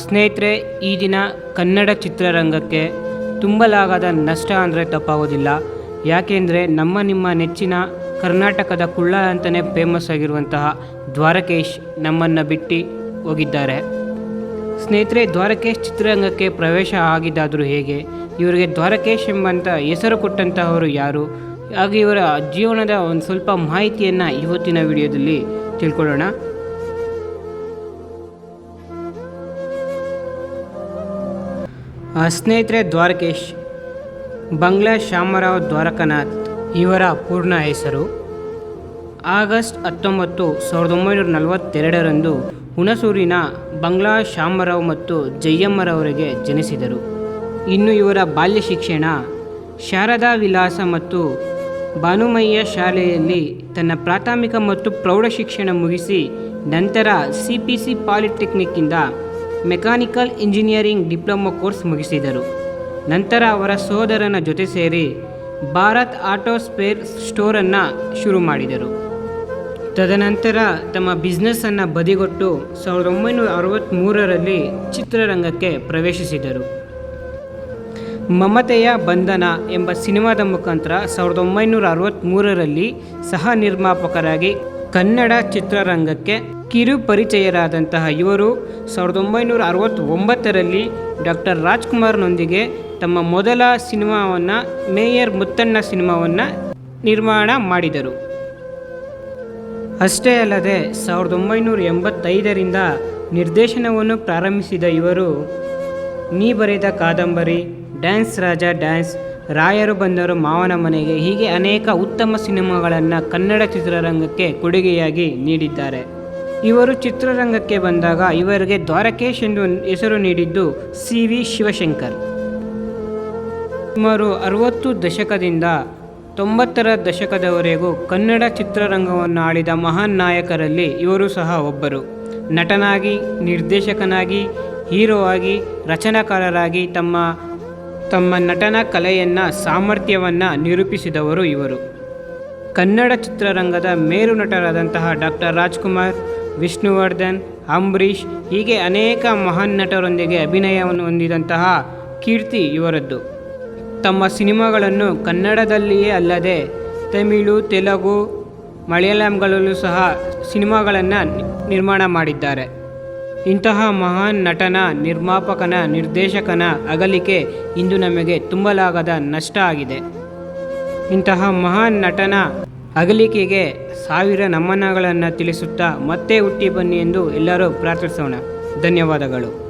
ಸ್ನೇಹಿತರೆ, ಈ ದಿನ ಕನ್ನಡ ಚಿತ್ರರಂಗಕ್ಕೆ ತುಂಬಲಾಗದ ನಷ್ಟ ಅಂದರೆ ತಪ್ಪಾಗೋದಿಲ್ಲ. ಯಾಕೆಂದರೆ ನಮ್ಮ ನಿಮ್ಮ ನೆಚ್ಚಿನ ಕರ್ನಾಟಕದ ಕುಳ್ಳ ಅಂತಲೇ ಫೇಮಸ್ ಆಗಿರುವಂತಹ ದ್ವಾರಕೇಶ್ ನಮ್ಮನ್ನು ಬಿಟ್ಟು ಹೋಗಿದ್ದಾರೆ. ಸ್ನೇಹಿತರೆ, ದ್ವಾರಕೇಶ್ ಚಿತ್ರರಂಗಕ್ಕೆ ಪ್ರವೇಶ ಆಗಿದ್ದಾದರೂ ಹೇಗೆ? ಇವರಿಗೆ ದ್ವಾರಕೇಶ್ ಎಂಬಂಥ ಹೆಸರು ಕೊಟ್ಟಂತಹವರು ಯಾರು? ಹಾಗೆ ಇವರ ಜೀವನದ ಒಂದು ಸ್ವಲ್ಪ ಮಾಹಿತಿಯನ್ನು ಇವತ್ತಿನ ವಿಡಿಯೋದಲ್ಲಿ ತಿಳ್ಕೊಳ್ಳೋಣ. ಸ್ನೇಹಿತರೆ ದ್ವಾರಕೇಶ್, ಬಂಗ್ಲಾ ಶ್ಯಾಮರಾವ್ ದ್ವಾರಕನಾಥ್ ಇವರ ಪೂರ್ಣ ಹೆಸರು. ಆಗಸ್ಟ್ ಹತ್ತೊಂಬತ್ತು ಸಾವಿರದ ಒಂಬೈನೂರ ನಲವತ್ತೆರಡರಂದು ಹುಣಸೂರಿನ ಬಂಗ್ಲಾ ಶ್ಯಾಮರಾವ್ ಮತ್ತು ಜಯಮ್ಮರವರಿಗೆ ಜನಿಸಿದರು. ಇನ್ನು ಇವರ ಬಾಲ್ಯ ಶಿಕ್ಷಣ ಶಾರದಾ ವಿಲಾಸ ಮತ್ತು ಭಾನುಮಯ್ಯ ಶಾಲೆಯಲ್ಲಿ ತನ್ನ ಪ್ರಾಥಮಿಕ ಮತ್ತು ಪ್ರೌಢ ಶಿಕ್ಷಣ ಮುಗಿಸಿ ನಂತರ ಸಿ ಪಿ ಸಿ ಪಾಲಿಟೆಕ್ನಿಕ್ಕಿಂದ ಮೆಕ್ಯಾನಿಕಲ್ ಇಂಜಿನಿಯರಿಂಗ್ ಡಿಪ್ಲೊಮೊ ಕೋರ್ಸ್ ಮುಗಿಸಿದರು. ನಂತರ ಅವರ ಸೋದರನ ಜೊತೆ ಸೇರಿ ಭಾರತ್ ಆಟೋ ಸ್ಪೇರ್ ಸ್ಟೋರನ್ನು ಶುರು ಮಾಡಿದರು. ತದನಂತರ ತಮ್ಮ ಬಿಸ್ನೆಸ್ಸನ್ನು ಬದಿಗೊಟ್ಟು ಸಾವಿರದ ಒಂಬೈನೂರ ಅರವತ್ತ್ಮೂರರಲ್ಲಿ ಚಿತ್ರರಂಗಕ್ಕೆ ಪ್ರವೇಶಿಸಿದರು. ಮಮತೆಯ ಬಂಧನ ಎಂಬ ಸಿನಿಮಾದ ಮುಖಾಂತರ ಸಾವಿರದ ಒಂಬೈನೂರ ಅರವತ್ತ್ಮೂರರಲ್ಲಿ ಸಹ ನಿರ್ಮಾಪಕರಾಗಿ ಕನ್ನಡ ಚಿತ್ರರಂಗಕ್ಕೆ ಕಿರು ಪರಿಚಯರಾದಂತಹ ಇವರು ಸಾವಿರದ ಒಂಬೈನೂರ ಅರವತ್ತೊಂಬತ್ತರಲ್ಲಿ ಡಾಕ್ಟರ್ ರಾಜ್ಕುಮಾರ್ನೊಂದಿಗೆ ತಮ್ಮ ಮೊದಲ ಸಿನಿಮಾವನ್ನು ಮೇಯರ್ ಮುತ್ತಣ್ಣ ಸಿನಿಮಾವನ್ನು ನಿರ್ಮಾಣ ಮಾಡಿದರು. ಅಷ್ಟೇ ಅಲ್ಲದೆ ಸಾವಿರದ ಒಂಬೈನೂರ ಎಂಬತ್ತೈದರಿಂದ ನಿರ್ದೇಶನವನ್ನು ಪ್ರಾರಂಭಿಸಿದ ಇವರು ನೀ ಬರೆದ ಕಾದಂಬರಿ, ಡ್ಯಾನ್ಸ್ ರಾಜ ಡ್ಯಾನ್ಸ್ ರಾಯರು ಬಂದರು ಮಾವನ ಮನೆಗೆ. ಹೀಗೆ ಅನೇಕ ಉತ್ತಮ ಸಿನಿಮಾಗಳನ್ನು ಕನ್ನಡ ಚಿತ್ರರಂಗಕ್ಕೆ ಕೊಡುಗೆಯಾಗಿ ನೀಡಿದ್ದಾರೆ. ಇವರು ಚಿತ್ರರಂಗಕ್ಕೆ ಬಂದಾಗ ಇವರಿಗೆ ದ್ವಾರಕೇಶ್ ಎಂದು ಹೆಸರು ನೀಡಿದ್ದು ಸಿ ವಿ ಶಿವಶಂಕರ್. ಸುಮಾರು ಅರವತ್ತು ದಶಕದಿಂದ ತೊಂಬತ್ತರ ದಶಕದವರೆಗೂ ಕನ್ನಡ ಚಿತ್ರರಂಗವನ್ನು ಆಳಿದ ಮಹಾನ್ ನಾಯಕರಲ್ಲಿ ಇವರು ಸಹ ಒಬ್ಬರು. ನಟನಾಗಿ, ನಿರ್ದೇಶಕನಾಗಿ ಹೀರೋ ಆಗಿ ರಚನಾಕಾರರಾಗಿ ತಮ್ಮ ತಮ್ಮ ನಟನ ಕಲೆಯನ್ನು ಸಾಮರ್ಥ್ಯವನ್ನು ನಿರೂಪಿಸಿದವರು ಇವರು. ಕನ್ನಡ ಚಿತ್ರರಂಗದ ಮೇರು ನಟರಾದಂತಹ ಡಾಕ್ಟರ್ ರಾಜ್ಕುಮಾರ್, ವಿಷ್ಣುವರ್ಧನ್, ಅಂಬರೀಷ್ ಹೀಗೆ ಅನೇಕ ಮಹಾನ್ ನಟರೊಂದಿಗೆ ಅಭಿನಯವನ್ನು ಹೊಂದಿದಂತಹ ಕೀರ್ತಿ ಇವರದ್ದು. ತಮ್ಮ ಸಿನಿಮಾಗಳನ್ನು ಕನ್ನಡದಲ್ಲಿಯೇ ಅಲ್ಲದೆ ತಮಿಳು, ತೆಲುಗು, ಮಲಯಾಳಂಗಳಲ್ಲೂ ಸಹ ಸಿನಿಮಾಗಳನ್ನು ನಿರ್ಮಾಣ ಮಾಡಿದ್ದಾರೆ. ಇಂತಹ ಮಹಾನ್ ನಟನ, ನಿರ್ಮಾಪಕನ, ನಿರ್ದೇಶಕನ ಅಗಲಿಕೆ ಇಂದು ನಮಗೆ ತುಂಬಲಾಗದ ನಷ್ಟ ಆಗಿದೆ. ಇಂತಹ ಮಹಾನ್ ನಟನ ಅಗಲಿಕೆಗೆ ಸಾವಿರ ನಮನಗಳನ್ನು ತಿಳಿಸುತ್ತಾ ಮತ್ತೆ ಹುಟ್ಟಿ ಬನ್ನಿ ಎಂದು ಎಲ್ಲರೂ ಪ್ರಾರ್ಥಿಸೋಣ. ಧನ್ಯವಾದಗಳು.